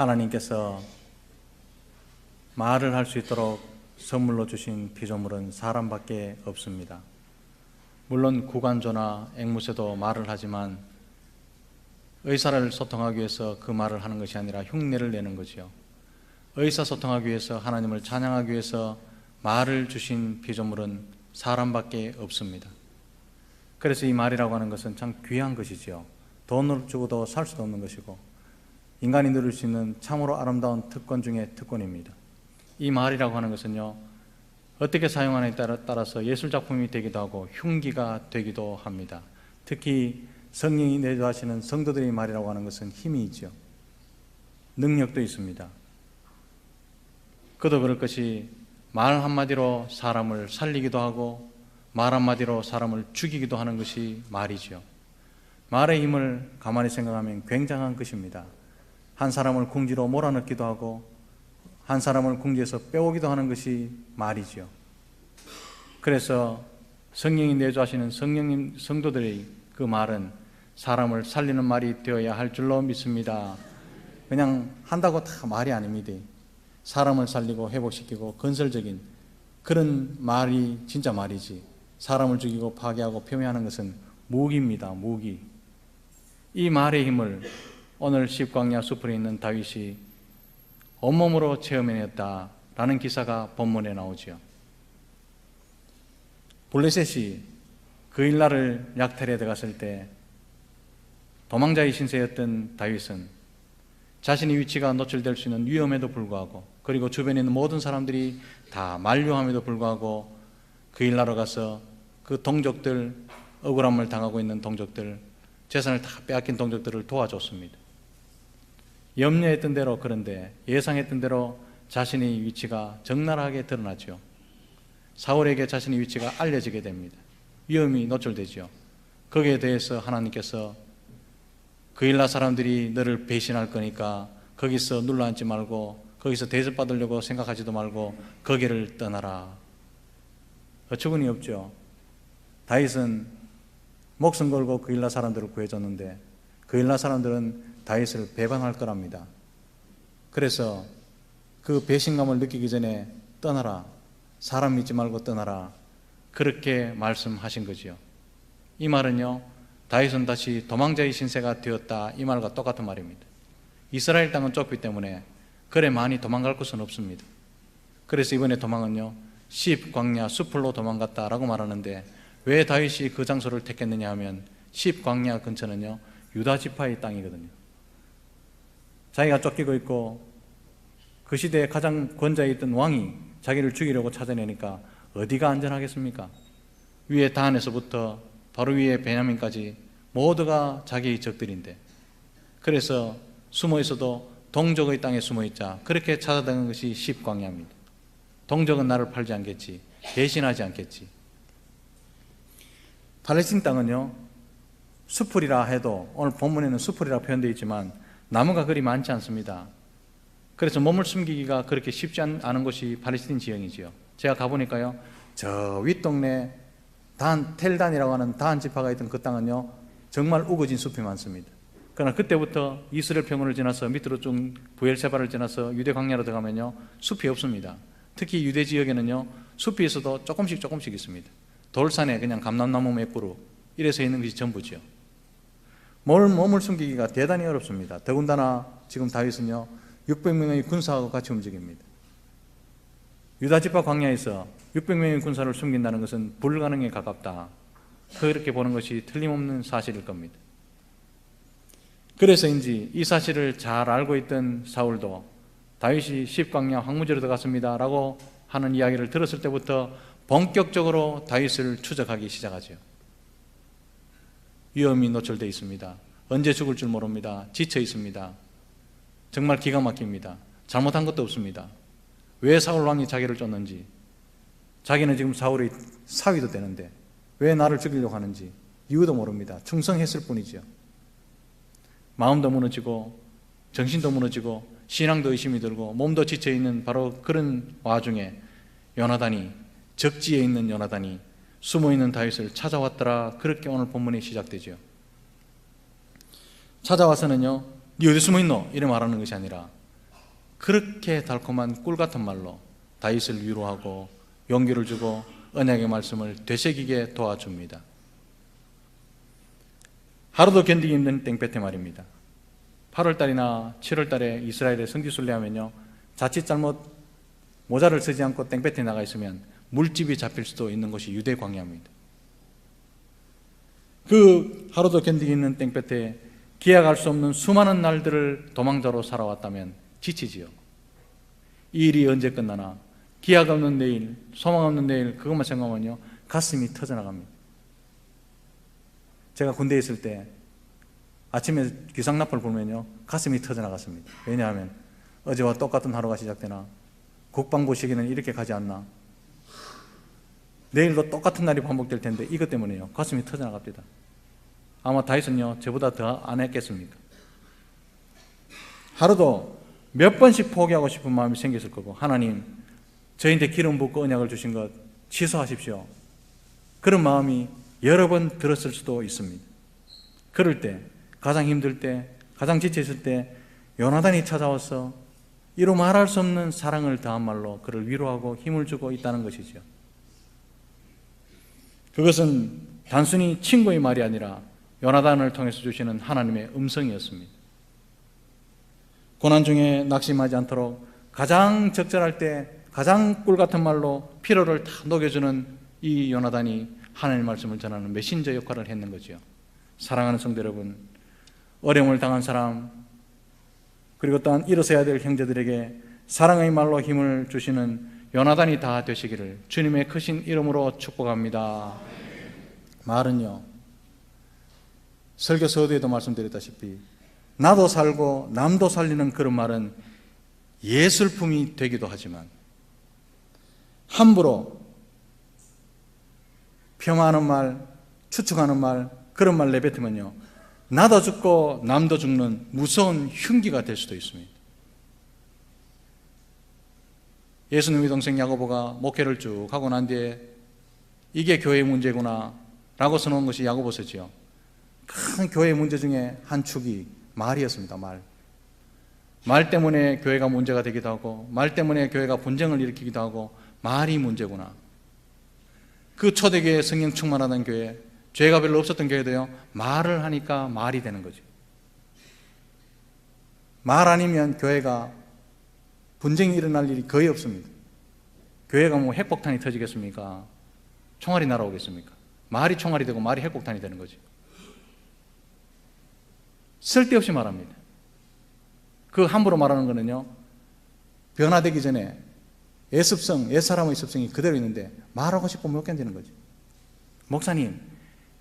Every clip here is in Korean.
하나님께서 말을 할 수 있도록 선물로 주신 피조물은 사람밖에 없습니다. 물론 구간조나 앵무새도 말을 하지만 의사를 소통하기 위해서 그 말을 하는 것이 아니라 흉내를 내는 거지요. 의사 소통하기 위해서 하나님을 찬양하기 위해서 말을 주신 피조물은 사람밖에 없습니다. 그래서 이 말이라고 하는 것은 참 귀한 것이지요. 돈을 주고도 살 수도 없는 것이고 인간이 누릴 수 있는 참으로 아름다운 특권 중의 특권입니다. 이 말이라고 하는 것은요. 어떻게 사용하느냐에 따라- 따라 서 예술 작품이 되기도 하고 흉기가 되기도 합니다. 특히 성령이 내주하시는 성도들의 말이라고 하는 것은 힘이 있죠. 능력도 있습니다. 그도 그럴 것이 말 한마디로 사람을 살리기도 하고 말 한마디로 사람을 죽이기도 하는 것이 말이죠. 말의 힘을 가만히 생각하면 굉장한 것입니다. 한 사람을 궁지로 몰아넣기도 하고 한 사람을 궁지에서 빼오기도 하는 것이 말이죠. 그래서 성령이 내주하시는 성령님 성도들의 그 말은 사람을 살리는 말이 되어야 할 줄로 믿습니다. 그냥 한다고 다 말이 아닙니다. 사람을 살리고 회복시키고 건설적인 그런 말이 진짜 말이지. 사람을 죽이고 파괴하고 폄훼하는 것은 무기입니다. 무기. 이 말의 힘을 오늘 십광야 숲에 있는 다윗이 온몸으로 체험해냈다라는 기사가 본문에 나오지요. 블레셋이 그 일날을 약탈에 들어갔을 때 도망자의 신세였던 다윗은 자신의 위치가 노출될 수 있는 위험에도 불구하고 그리고 주변에 있는 모든 사람들이 다 만류함에도 불구하고 그 일나러 가서 그 동족들 억울함을 당하고 있는 동족들 재산을 다 빼앗긴 동족들을 도와줬습니다. 염려했던 대로 그런데 예상했던 대로 자신의 위치가 적나라하게 드러났죠. 사울에게 자신의 위치가 알려지게 됩니다. 위험이 노출되죠. 거기에 대해서 하나님께서 그 일나 사람들이 너를 배신할 거니까 거기서 눌러앉지 말고 거기서 대접받으려고 생각하지도 말고 거기를 떠나라. 어처구니 없죠. 다윗은 목숨 걸고 그 일나 사람들을 구해줬는데 그 일나 사람들은 다윗을 배반할 거랍니다. 그래서 그 배신감을 느끼기 전에 떠나라. 사람 믿지 말고 떠나라. 그렇게 말씀하신 거지요. 이 말은요. 다윗은 다시 도망자의 신세가 되었다. 이 말과 똑같은 말입니다. 이스라엘 땅은 좁기 때문에 그래 많이 도망갈 곳은 없습니다. 그래서 이번에 도망은요. 십 광야 수풀로 도망갔다라고 말하는데 왜 다윗이 그 장소를 택했느냐 하면 십 광야 근처는요. 유다 지파의 땅이거든요. 자기가 쫓기고 있고 그 시대에 가장 권자에 있던 왕이 자기를 죽이려고 찾아내니까 어디가 안전하겠습니까? 위에 다한에서부터 바로 위에 베냐민까지 모두가 자기의 적들인데 그래서 숨어 있어도 동족의 땅에 숨어 있자 그렇게 찾아다니는 것이 십광야입니다. 동족은 나를 팔지 않겠지 배신하지 않겠지. 팔레스틴 땅은요 수풀이라 해도 오늘 본문에는 수풀이라 표현되어 있지만 나무가 그리 많지 않습니다. 그래서 몸을 숨기기가 그렇게 쉽지 않- 않은 곳이 팔레스틴 지형이지요. 제가 가보니까요 저 윗동네 단 텔단이라고 하는 단 지파가 있던 그 땅은요 정말 우거진 숲이 많습니다. 그러나 그때부터 이스라엘 평원을 지나서 밑으로 좀 부엘세바를 지나서 유대 광야로 들어가면요 숲이 없습니다. 특히 유대 지역에는요 숲이 있어도 조금씩 조금씩 있습니다. 돌산에 그냥 감람나무 몇 그루 이래서 있는 것이 전부지요. 몸을, 몸을 숨기기가 대단히 어렵습니다. 더군다나 지금 다윗은요 600명의 군사하고 같이 움직입니다. 유다 지파 광야에서 600명의 군사를 숨긴다는 것은 불가능에 가깝다. 그렇게 보는 것이 틀림없는 사실일 겁니다. 그래서인지 이 사실을 잘 알고 있던 사울도 다윗이 십광야 황무지로 들어갔습니다라고 하는 이야기를 들었을 때부터 본격적으로 다윗을 추적하기 시작하죠. 위험이 노출되어 있습니다. 언제 죽을 줄 모릅니다. 지쳐 있습니다. 정말 기가 막힙니다. 잘못한 것도 없습니다. 왜 사울 왕이 자기를 쫓는지, 자기는 지금 사울의 사위도 되는데 왜 나를 죽이려고 하는지 이유도 모릅니다. 충성했을 뿐이죠. 마음도 무너지고 정신도 무너지고 신앙도 의심이 들고 몸도 지쳐 있는 바로 그런 와중에 요나단이 적지에 있는 요나단이 숨어 있는 다윗을 찾아왔더라. 그렇게 오늘 본문이 시작되죠. 찾아와서는요, 네 어디 숨어 있노? 이래 말하는 것이 아니라 그렇게 달콤한 꿀 같은 말로 다윗을 위로하고 용기를 주고 언약의 말씀을 되새기게 도와줍니다. 하루도 견디기 힘든 땡볕에 말입니다. 8월 달이나 7월 달에 이스라엘의 성지순례 하면요. 자칫 잘못 모자를 쓰지 않고 땡볕에 나가 있으면 물집이 잡힐 수도 있는 것이 유대 광야입니다. 그 하루도 견디기 힘든 땡볕에 기약할 수 없는 수많은 날들을 도망자로 살아왔다면 지치지요. 이 일이 언제 끝나나 기약 없는 내일, 소망 없는 내일 그것만 생각하면요 가슴이 터져나갑니다. 제가 군대에 있을 때 아침에 기상나팔 불면요 가슴이 터져나갔습니다. 왜냐하면 어제와 똑같은 하루가 시작되나 국방부 시기는 이렇게 가지 않나 내일도 똑같은 날이 반복될 텐데 이것 때문에요 가슴이 터져나갑니다. 아마 다윗은요 저보다 더 안 했겠습니까? 하루도 몇 번씩 포기하고 싶은 마음이 생겼을 거고 하나님 저희한테 기름 붓고 언약을 주신 것 취소하십시오. 그런 마음이 여러 번 들었을 수도 있습니다. 그럴 때 가장 힘들 때 가장 지쳐 있을 때 요나단이 찾아와서 이루 말할 수 없는 사랑을 더한 말로 그를 위로하고 힘을 주고 있다는 것이죠. 그것은 단순히 친구의 말이 아니라 요나단을 통해서 주시는 하나님의 음성이었습니다. 고난 중에 낙심하지 않도록 가장 적절할 때 가장 꿀 같은 말로 피로를 다 녹여주는 이 요나단이 하나님의 말씀을 전하는 메신저 역할을 했는 거죠. 사랑하는 성도 여러분, 어려움을 당한 사람, 그리고 또한 일어서야 될 형제들에게 사랑의 말로 힘을 주시는 요나단이 다 되시기를 주님의 크신 이름으로 축복합니다. 말은요, 설교 서두에도 말씀드렸다시피 나도 살고 남도 살리는 그런 말은 예술품이 되기도 하지만 함부로 폄하하는 말, 추측하는 말, 그런 말 내뱉으면요. 나도 죽고 남도 죽는 무서운 흉기가 될 수도 있습니다. 예수님의 동생 야고보가 목회를 쭉 하고 난 뒤에 이게 교회의 문제구나 라고 써놓은 것이 야고보서지요. 큰 교회의 문제 중에 한 축이 말이었습니다. 말. 말 때문에 교회가 문제가 되기도 하고 말 때문에 교회가 분쟁을 일으키기도 하고 말이 문제구나. 그 초대교회 성령 충만하던 교회, 죄가 별로 없었던 교회도요, 말을 하니까 말이 되는 거죠. 말 아니면 교회가 분쟁이 일어날 일이 거의 없습니다. 교회가 뭐 핵폭탄이 터지겠습니까? 총알이 날아오겠습니까? 말이 총알이 되고 말이 핵폭탄이 되는 거죠. 쓸데없이 말합니다. 그 함부로 말하는 거는요, 변화되기 전에 예습성, 옛사람의 습성이 그대로 있는데 말하고 싶으면 못 견디는 거죠. 목사님,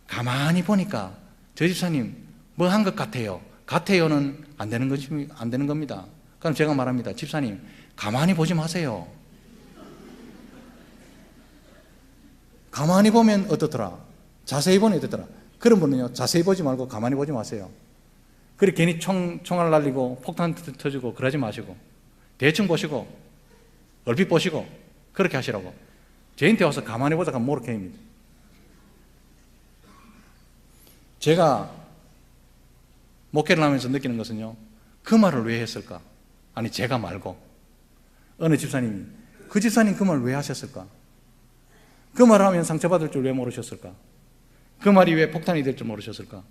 가만히 보니까 저 집사님 뭐 한 것 같아요. 같아요는 안 되는 것이 안 되는 겁니다. 그럼 제가 말합니다. 집사님, 가만히 보지 마세요. 가만히 보면 어떻더라? 자세히 보면 어떻더라? 그런 분은요, 자세히 보지 말고 가만히 보지 마세요. 그래 괜히 총, 총알 날리고 폭탄 터지고 그러지 마시고 대충 보시고 얼핏 보시고 그렇게 하시라고 저한테 와서 가만히 하면 모르게입니다 제가 목회를 하면서 느끼는 것은요 그 말을 왜 했을까? 아니 제가 말고 어느 집사님이 그 집사님 그 말 왜 하셨을까? 그 말을 하면 상처받을 줄 왜 모르셨을까? 그 말이 왜 폭탄이 될 줄 모르셨을까?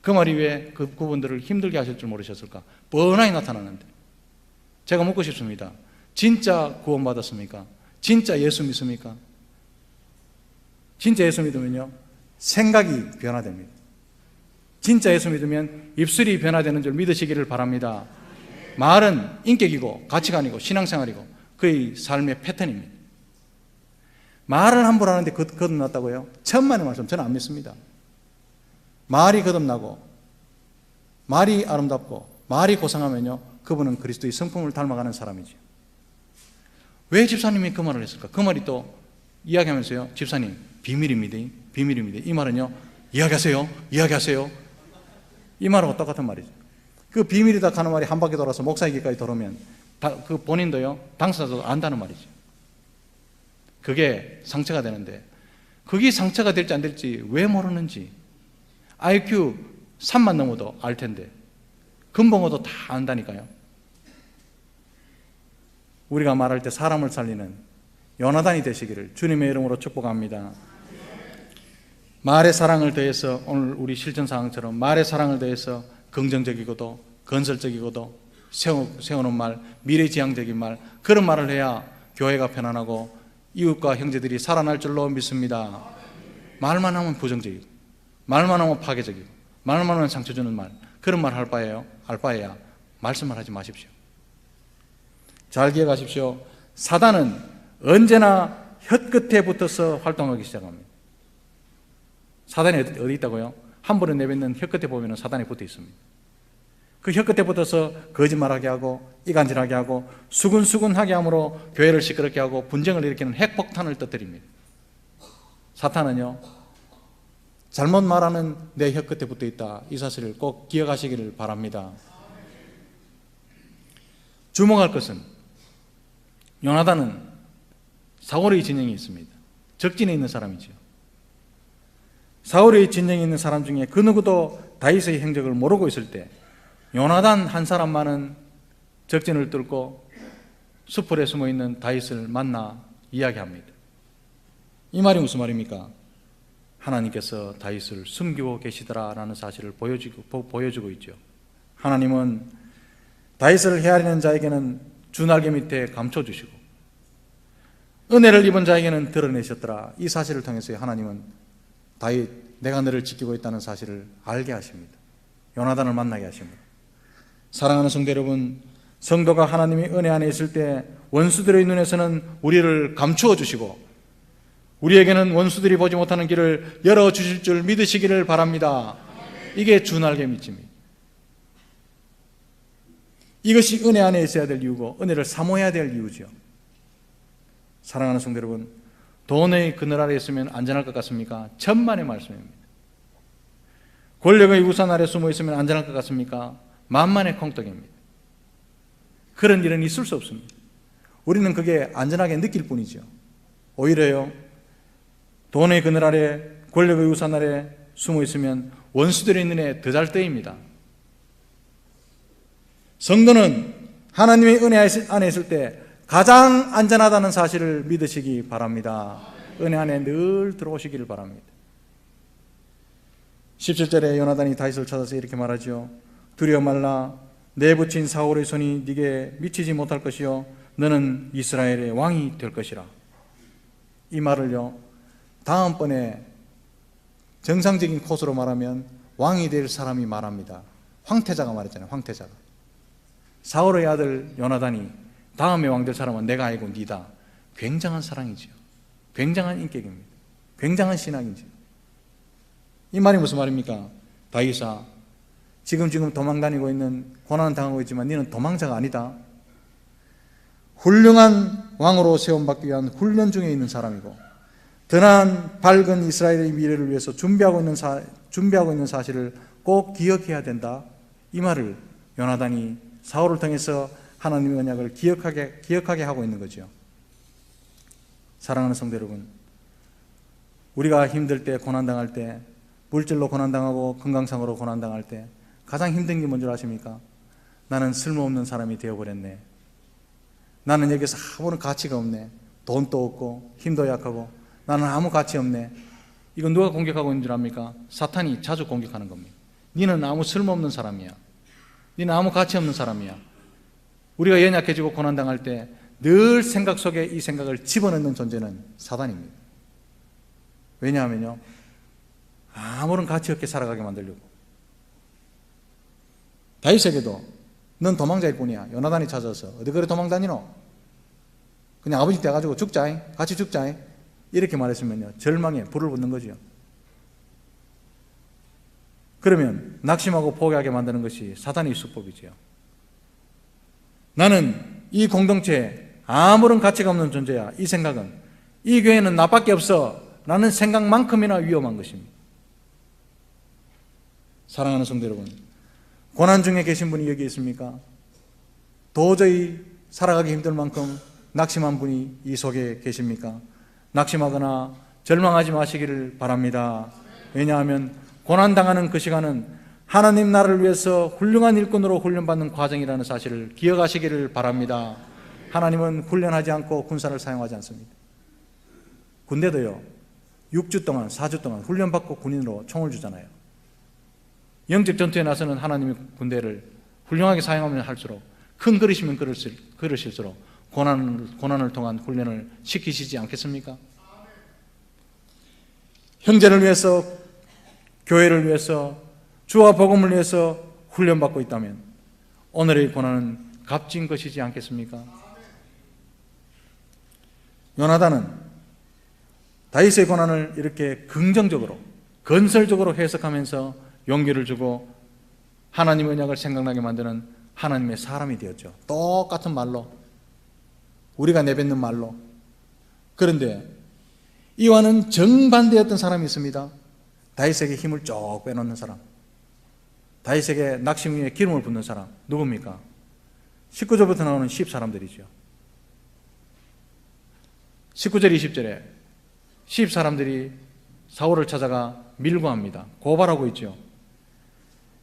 그 말이 왜그 부분들을 힘들게 하실 줄 모르셨을까? 뻔하게 나타나는데. 제가 묻고 싶습니다. 진짜 구원받았습니까? 진짜 예수 믿습니까? 진짜 예수 믿으면요. 생각이 변화됩니다. 진짜 예수 믿으면 입술이 변화되는 줄 믿으시기를 바랍니다. 말은 인격이고 가치관이고 신앙생활이고 그의 삶의 패턴입니다. 말을 함부로 하는데 거듭났다고요? 천만의 말씀 저는 안 믿습니다. 말이 거듭나고 말이 아름답고 말이 고상하면요 그분은 그리스도의 성품을 닮아가는 사람이죠. 왜 집사님이 그 말을 했을까? 그 말이 또 이야기하면서요 집사님 비밀입니다. 비밀입니다. 이 말은요 이야기하세요. 이야기하세요. 이 말하고 똑같은 말이죠. 그 비밀이다 하는 말이 한 바퀴 돌아서 목사에게까지 돌아오면 다, 그 본인도요 당사자도 안다는 말이죠. 그게 상처가 되는데 그게 상처가 될지 안 될지 왜 모르는지 IQ 3만 넘어도 알 텐데 근봉어도 다 안다니까요. 우리가 말할 때 사람을 살리는 요나단이 되시기를 주님의 이름으로 축복합니다. 말의 사랑을 더해서 오늘 우리 실전 상황처럼 말의 사랑을 더해서 긍정적이고도 건설적이고도 세우, 세우는 말, 미래지향적인 말 그런 말을 해야 교회가 편안하고 이웃과 형제들이 살아날 줄로 믿습니다. 말만 하면 부정적이고 말만 하면 파괴적이고 말만 하면 상처 주는 말 그런 말 할 바에요. 할 바에야 말씀을 하지 마십시오. 잘 기억하십시오. 사단은 언제나 혀끝에 붙어서 활동하기 시작합니다. 사단이 어디, 어디 있다고요? 한 번에 내뱉는 혀 끝에 보면 사단이 붙어 있습니다. 그 혀 끝에 붙어서 거짓말하게 하고 이간질하게 하고 수근수근하게 함으로 교회를 시끄럽게 하고 분쟁을 일으키는 핵폭탄을 터뜨립니다. 사탄은요 잘못 말하는 내 혀 끝에 붙어 있다 이 사실을 꼭 기억하시기를 바랍니다. 주목할 것은 요나단은 사울의 진영이 있습니다. 적진에 있는 사람이지요. 사울의 진영에 있는 사람 중에 그 누구도 다윗의 행적을 모르고 있을 때 요나단 한 사람만은 적진을 뚫고 수풀에 숨어 있는 다윗을 만나 이야기합니다. 이 말이 무슨 말입니까? 하나님께서 다윗을 숨기고 계시더라라는 사실을 보여주고, 보- 보여주고 있죠. 하나님은 다윗을 헤아리는 자에게는 주날개 밑에 감춰 주시고 은혜를 입은 자에게는 드러내셨더라. 이 사실을 통해서 하나님은 다윗 내가 너를 지키고 있다는 사실을 알게 하십니다. 요나단을 만나게 하십니다. 사랑하는 성도 여러분, 성도가 하나님의 은혜 안에 있을 때 원수들의 눈에서는 우리를 감추어 주시고 우리에게는 원수들이 보지 못하는 길을 열어 주실 줄 믿으시기를 바랍니다. 이게 주날개 믿음입니다. 이것이 은혜 안에 있어야 될 이유고 은혜를 사모해야 될 이유죠. 사랑하는 성도 여러분, 돈의 그늘 아래 있으면 안전할 것 같습니까? 천만의 말씀입니다. 권력의 우산 아래 숨어 있으면 안전할 것 같습니까? 만만의 콩떡입니다. 그런 일은 있을 수 없습니다. 우리는 그게 안전하게 느낄 뿐이죠. 오히려요, 돈의 그늘 아래, 권력의 우산 아래 숨어 있으면 원수들의 눈에 더잘 뜨입니다. 성도는 하나님의 은혜 안에 있을 때 가장 안전하다는 사실을 믿으시기 바랍니다. 은혜 안에 늘 들어오시기를 바랍니다. 17절에 요나단이 다윗을 찾아서 이렇게 말하죠. 두려워 말라 내 붙인 사울의 손이 네게 미치지 못할 것이요 너는 이스라엘의 왕이 될 것이라. 이 말을요. 다음번에 정상적인 코스로 말하면 왕이 될 사람이 말합니다. 황태자가 말했잖아요. 황태자가. 사울의 아들 요나단이 다음에 왕 될 사람은 내가 알고 니다. 굉장한 사랑이지요. 굉장한 인격입니다. 굉장한 신앙이지요. 이 말이 무슨 말입니까? 다윗아, 지금 지금 도망 다니고 있는 고난 당하고 있지만 너는 도망자가 아니다. 훌륭한 왕으로 세움받기 위한 훈련 중에 있는 사람이고 드난 밝은 이스라엘의 미래를 위해서 준비하고 있는 사, 준비하고 있는 사실을 꼭 기억해야 된다. 이 말을 요나단이 사울을 통해서 하나님의 언약을 기억하게 기억하게 하고 있는 거죠. 사랑하는 성도 여러분, 우리가 힘들 때 고난 당할 때 물질로 고난 당하고 건강상으로 고난 당할 때 가장 힘든 게 뭔지 아십니까? 나는 쓸모없는 사람이 되어 버렸네. 나는 여기서 아무런 가치가 없네. 돈도 없고 힘도 약하고 나는 아무 가치 없네. 이건 누가 공격하고 있는 줄 압니까? 사탄이 자주 공격하는 겁니다. 니는 아무 쓸모없는 사람이야. 니는 아무 가치 없는 사람이야. 우리가 연약해지고 고난당할 때 늘 생각 속에 이 생각을 집어넣는 존재는 사단입니다. 왜냐하면요. 아무런 가치 없게 살아가게 만들려고. 다윗에게도 넌 도망자일 뿐이야. 요나단이 찾아서 어디 그래 도망 다니노? 그냥 아버지 때 가지고 죽자. 같이 죽자. 이렇게 말했으면요. 절망에 불을 붙는 거죠. 그러면 낙심하고 포기하게 만드는 것이 사단의 수법이지요. 나는 이 공동체에 아무런 가치가 없는 존재야. 이 생각은 이 교회는 나밖에 없어. 라는 생각만큼이나 위험한 것입니다. 사랑하는 성도 여러분, 고난 중에 계신 분이 여기 있습니까? 도저히 살아가기 힘들 만큼 낙심한 분이 이 속에 계십니까? 낙심하거나 절망하지 마시기를 바랍니다. 왜냐하면 고난당하는 그 시간은 하나님 나라를 위해서 훌륭한 일꾼으로 훈련받는 과정이라는 사실을 기억하시기를 바랍니다. 하나님은 훈련하지 않고 군사를 사용하지 않습니다. 군대도요, 6주 동안, 4주 동안 훈련받고 군인으로 총을 주잖아요. 영적 전투에 나서는 하나님의 군대를 훌륭하게 사용하면 할수록 큰 그릇이면 그릇일, 그릇일수록 고난을, 고난을 통한 훈련을 시키시지 않겠습니까? 형제를 위해서, 교회를 위해서, 주와 복음을 위해서 훈련받고 있다면 오늘의 고난은 값진 것이지 않겠습니까? 요나단은 다윗의 고난을 이렇게 긍정적으로 건설적으로 해석하면서 용기를 주고 하나님의 언약을 생각나게 만드는 하나님의 사람이 되었죠. 똑같은 말로 우리가 내뱉는 말로 그런데 이와는 정반대였던 사람이 있습니다. 다윗에게 힘을 쭉 빼놓는 사람. 다윗에게 낙심 위에 기름을 붓는 사람 누굽니까? 19절부터 나오는 10 사람들이죠. 19절 20절에 10 사람들이 사울을 찾아가 밀고 합니다. 고발하고 있죠.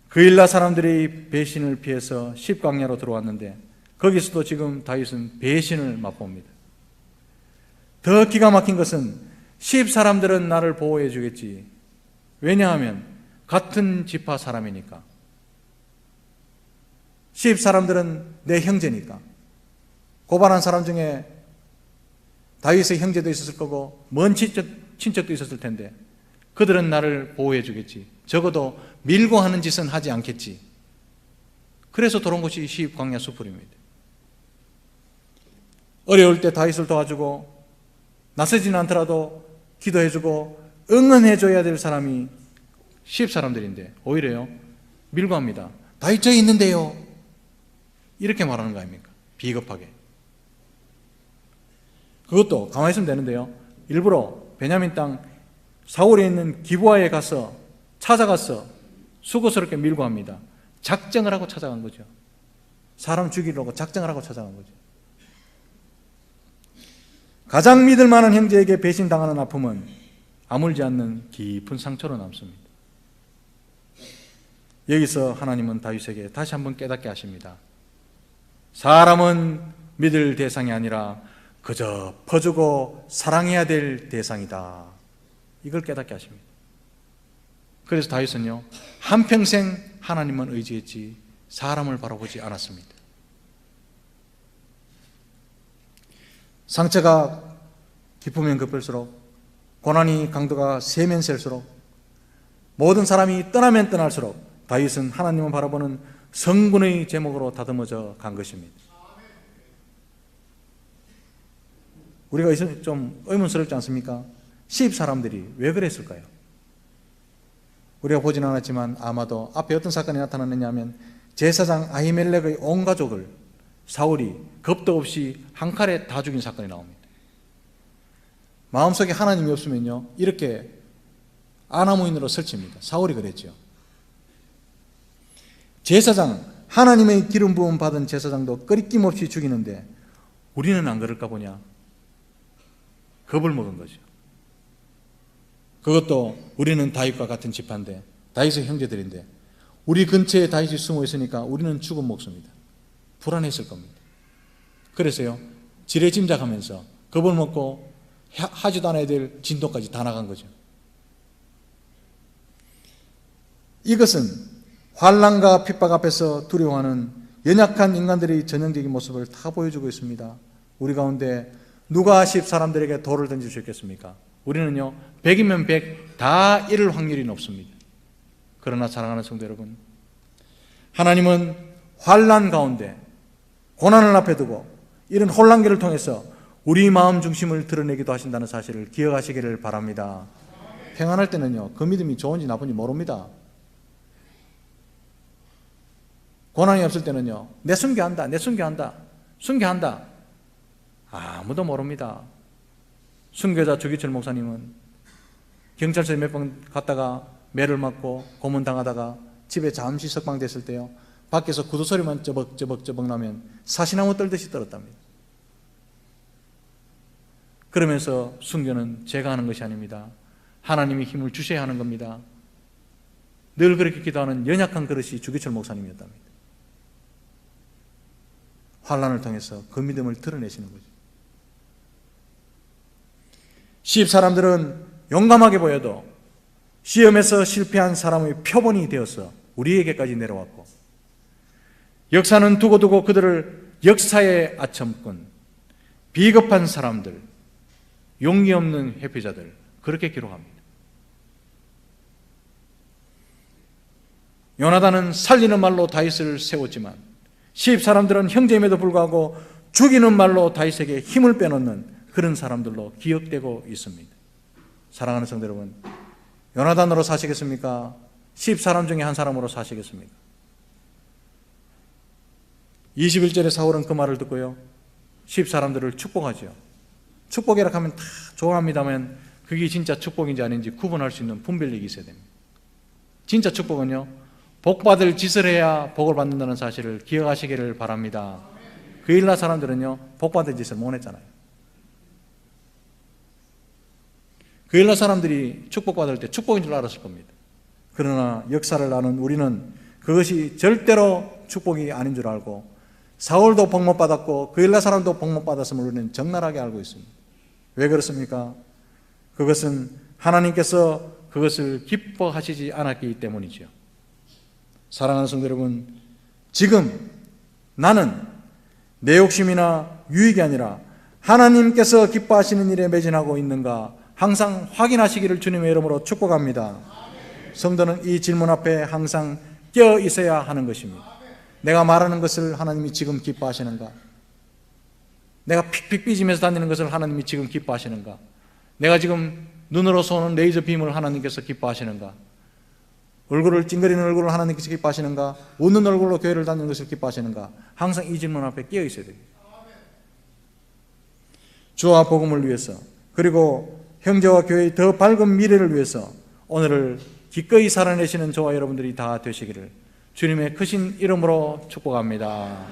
그일라 사람들이 배신을 피해서 10광야로 들어왔는데 거기서도 지금 다윗은 배신을 맛봅니다. 더 기가 막힌 것은 10 사람들은 나를 보호해 주겠지. 왜냐하면 같은 지파 사람이니까. 10 사람들은 내 형제니까. 고발한 사람 중에 다윗의 형제도 있었을 거고 먼 친척, 친척도 있었을 텐데 그들은 나를 보호해 주겠지. 적어도 밀고 하는 짓은 하지 않겠지. 그래서 돌아온 것이 시입 광야 수풀입니다. 어려울 때 다윗을 도와주고 나서지는 않더라도 기도해주고 응원해줘야 될 사람이 시입 사람들인데 오히려요 밀고 합니다. 다윗 저기 있는데요. 이렇게 말하는 거 아닙니까? 비겁하게. 그것도 가만히 있으면 되는데요. 일부러 베냐민 땅 사울에 있는 기부하에 가서 찾아가서 수고스럽게 밀고 합니다. 작정을 하고 찾아간 거죠. 사람 죽이려고 작정을 하고 찾아간 거죠. 가장 믿을 만한 형제에게 배신당하는 아픔은 아물지 않는 깊은 상처로 남습니다. 여기서 하나님은 다윗에게 다시 한번 깨닫게 하십니다. 사람은 믿을 대상이 아니라 그저 퍼주고 사랑해야 될 대상이다. 이걸 깨닫게 하십니다. 그래서 다윗은요, 한평생 하나님만 의지했지 사람을 바라보지 않았습니다. 상처가 깊으면 깊을수록 고난이 강도가 세면 셀수록 모든 사람이 떠나면 떠날수록 다윗은 하나님을 바라보는 성군의 제목으로 다듬어져 간 것입니다. 우리가 좀 의문스럽지 않습니까? 십 사람들이 왜 그랬을까요? 우리가 보진 않았지만 아마도 앞에 어떤 사건이 나타났느냐 하면 제사장 아히멜렉의 온 가족을 사울이 겁도 없이 한 칼에 다 죽인 사건이 나옵니다. 마음속에 하나님이 없으면요 이렇게 아나무인으로 설칩니다. 사울이 그랬죠. 제사장 하나님의 기름 부음 받은 제사장도 끄리낌 없이 죽이는데 우리는 안 그럴까 보냐? 겁을 먹은 거죠. 그것도 우리는 다윗과 같은 집안데 다윗의 형제들인데 우리 근처에 다윗이 숨어 있으니까 우리는 죽은 목숨이다. 불안했을 겁니다. 그래서요 지레 짐작하면서 겁을 먹고 하지도 않아야 될 진도까지 다 나간 거죠. 이것은 환란과 핍박 앞에서 두려워하는 연약한 인간들의 전형적인 모습을 다 보여주고 있습니다. 우리 가운데 누가 십 사람들에게 돌을 던질 수 있겠습니까? 우리는요, 100이면 100, 다 잃을 확률이 높습니다. 그러나 사랑하는 성도 여러분, 하나님은 환란 가운데 고난을 앞에 두고 이런 혼란기를 통해서 우리 마음 중심을 드러내기도 하신다는 사실을 기억하시기를 바랍니다. 평안할 때는요, 그 믿음이 좋은지 나쁜지 모릅니다. 고난이 없을 때는요, 내 순교한다, 내 순교한다, 순교한다. 아무도 모릅니다. 순교자 주기철 목사님은 경찰서에 몇 번 갔다가 매를 맞고 고문당하다가 집에 잠시 석방됐을 때요, 밖에서 구두 소리만 쩌벅쩌벅쩌벅 나면 사시나무 떨듯이 떨었답니다. 그러면서 순교는 제가 하는 것이 아닙니다. 하나님이 힘을 주셔야 하는 겁니다. 늘 그렇게 기도하는 연약한 그릇이 주기철 목사님이었답니다. 환란을 통해서 그 믿음을 드러내시는 거죠. 시입 사람들은 용감하게 보여도 시험에서 실패한 사람의 표본이 되어서 우리에게까지 내려왔고 역사는 두고두고 그들을 역사의 아첨꾼, 비겁한 사람들, 용기 없는 회피자들 그렇게 기록합니다. 요나단은 살리는 말로 다윗을 세웠지만 시입 사람들은 형제임에도 불구하고 죽이는 말로 다윗에게 힘을 빼놓는 그런 사람들로 기억되고 있습니다. 사랑하는 성도 여러분, 요나단으로 사시겠습니까? 시입 사람 중에 한 사람으로 사시겠습니까? 21절에 사울은 그 말을 듣고요. 시입 사람들을 축복하죠. 축복이라 하면 다 좋아합니다만 그게 진짜 축복인지 아닌지 구분할 수 있는 분별력이 있어야 됩니다. 진짜 축복은요. 복 받을 짓을 해야 복을 받는다는 사실을 기억하시기를 바랍니다. 그 일나 사람들은요. 복 받을 짓을 못 했잖아요. 그 일나 사람들이 축복받을 때 축복인 줄 알았을 겁니다. 그러나 역사를 아는 우리는 그것이 절대로 축복이 아닌 줄 알고 사울도 복 못 받았고 그 일나 사람도 복 못 받았음을 우리는 적나라하게 알고 있습니다. 왜 그렇습니까? 그것은 하나님께서 그것을 기뻐하시지 않았기 때문이죠. 사랑하는 성도 여러분, 지금 나는 내 욕심이나 유익이 아니라 하나님께서 기뻐하시는 일에 매진하고 있는가 항상 확인하시기를 주님의 이름으로 축복합니다. 성도는 이 질문 앞에 항상 껴 있어야 하는 것입니다. 내가 말하는 것을 하나님이 지금 기뻐하시는가? 내가 픽픽 삐지면서 다니는 것을 하나님이 지금 기뻐하시는가? 내가 지금 눈으로 쏘는 레이저 빔을 하나님께서 기뻐하시는가? 얼굴을 찡그리는 얼굴을 하나님께서 기뻐하시는가? 웃는 얼굴로 교회를 다니는 것을 기뻐하시는가? 항상 이 질문 앞에 끼어 있어야 됩니다. 주와 복음을 위해서 그리고 형제와 교회의 더 밝은 미래를 위해서 오늘을 기꺼이 살아내시는 저와 여러분들이 다 되시기를 주님의 크신 이름으로 축복합니다.